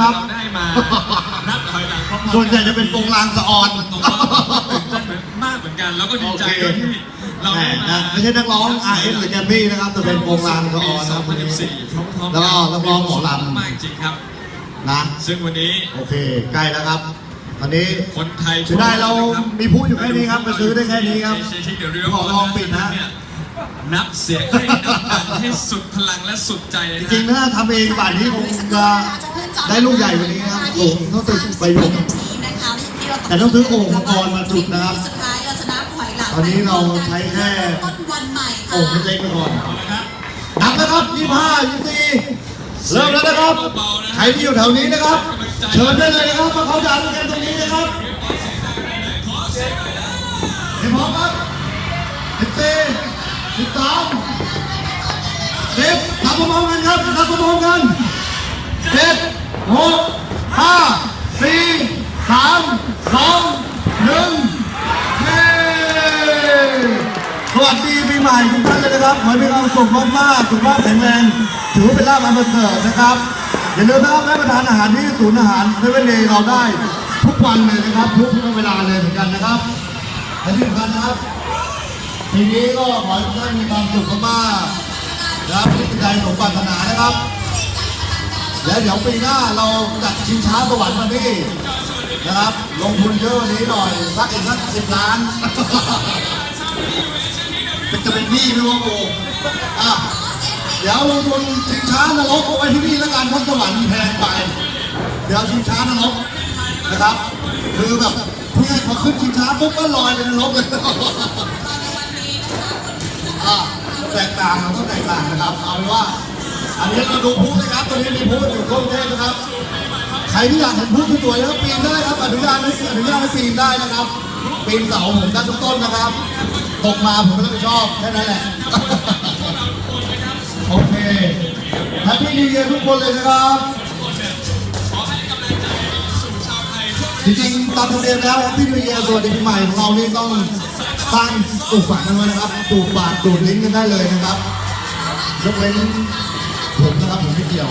ครับ เราได้มา นับถอยหลังพร้อมๆส่วนใหญ่จะเป็นโปรงลางสะออน ตรงว่าตื่นเต้นมากเหมือนกันแล้วก็ดีใจด้วยที่เราแหมได้มานะไม่ใช่นักร้อง R S หรือแกมมี่นะครับ แต่เป็นโปรงลางสะออนนะครับปีวันนี้2014พร้อมๆแล้วก็นักร้องหมอลำ มากจริงครับ นะ ซึ่งวันนี้โอเค ใกล้แล้วครับตอนนี้ คนไทยเสียดายเรามีผู้อยู่แค่นี้ครับไปซื้อได้แค่นี้ครับเอเชียทิกเดอะเรือขอลองปิดนะเนี่ยนับเสียงให้ดังๆให้สุดพลังและสุดใจเลยจนะ ริงๆถ้าทำเองป่านนี้คงจะ ได้ลูกใหญ่กว่านี้นะครับสูงต้องตึกไปยกแต่ต้องซื้อโอ่งอุปกรณ์มาจุดนะครับสุดท้ายเราชนะถอยหลังตอนนี้เราใช้แค่ต้นวันใหม่ค่ะโอ่งเล็กๆไปก่อนนับนะครับ25 24เริ่มแล้วนะครับใครที่อยู่แถวนี้นะครับ เชิญได้เลยนะครับมาเขาดาวน์กันตรงนี้นะครับเห็นพร้อมครับสิบสี่สิบสามสิบนับพร้อมๆกันครับนับพร้อมๆกันเจ็ดหกห้าสี่สามสองหนึ่งเย้สวัสดีปีใหม่ทุกท่านเลยนะครับ ขอให้มีความสุขมากๆสุขภาพแข็งแรง ถือว่าเป็นลาภอันประเสริฐนะครับ อย่าลืมนะครับรับประทานอาหารที่ศูนย์อาหารเซเว่นเดย์เราได้ ทุกวันเลยนะครับ ทุกเวลาเลยเหมือนกันนะครับและที่สำคัญนะครับทีนี้ก็ขอให้ทุกท่านมีความสุขมากๆนะครับที่ใจสมปรารถนานะครับ แล้วเดี๋ยวปีหน้าเราจัดชิงช้าสวรรค์มาที่ นะครับ ลงทุนเยอะนี้หน่อยสักอีกสักสิบล้านจะเป็นพี่ไม่ว่าโกอะเดี๋ยวลงทุนชิงช้านรกเอาไว้ที่นี่แล้วกันเพราะสวรรค์แพงไป เดี๋ยวชิงช้านรกนะครับ คือแบบพื่พอขึ้นชิงช้าปุ๊บก็ลอยไปนรกเลยอะแตกต่างเราก็แตกต่างนะครับ เอาเป็นว่า อันนี้เราดูพูดนะครับตรงนี้มีพูอยู่ทั่วประเทศนะครับ ใครที่อยากเห็นพูสวยๆนะครับปีนได้ครับ อนุญาตให้อนุญาตให้ปีนได้นะครับ ปีนเสาผมได้ทุกต้นนะครับ ตกมาผมไม่รับผิดชอบแค่นั้นแหละ โอเคแฮปปี้นิวเยียร์ทุกคนเลยนะครับจริงๆตามธรรมเนียมแล้วแฮปปี้นิวเยียร์สวัสดีปีใหม่ของเรานี่ต้องตั้งปลูกฝังกันไว้นะครับปลูกปากดูดลิ้นกันได้เลยนะครับยกเว้นผมนะครับผมไม่เกี่ยว